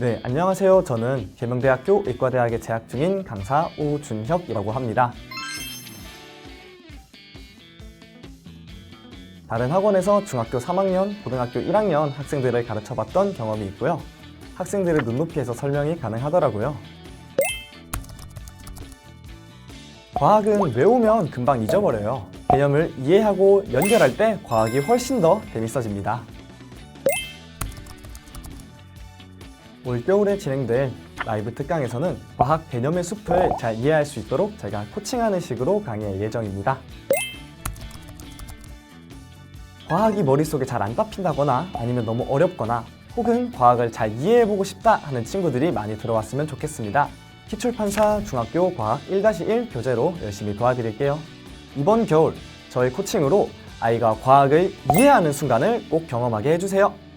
네, 안녕하세요. 저는 계명대학교 의과대학에 재학 중인 강사 오준혁이라고 합니다. 다른 학원에서 중학교 3학년, 고등학교 1학년 학생들을 가르쳐 봤던 경험이 있고요. 학생들의 눈높이에서 설명이 가능하더라고요. 과학은 외우면 금방 잊어버려요. 개념을 이해하고 연결할 때 과학이 훨씬 더 재밌어집니다. 올겨울에 진행될 라이브 특강에서는 과학 개념의 숲을 잘 이해할 수 있도록 제가 코칭하는 식으로 강의할 예정입니다. 과학이 머릿속에 잘안 잡힌다거나 아니면 너무 어렵거나 혹은 과학을 잘 이해해보고 싶다 하는 친구들이 많이 들어왔으면 좋겠습니다. 기출판사 중학교 과학 1-1 교재로 열심히 도와드릴게요. 이번 겨울 저희 코칭으로 아이가 과학을 이해하는 순간을 꼭 경험하게 해주세요.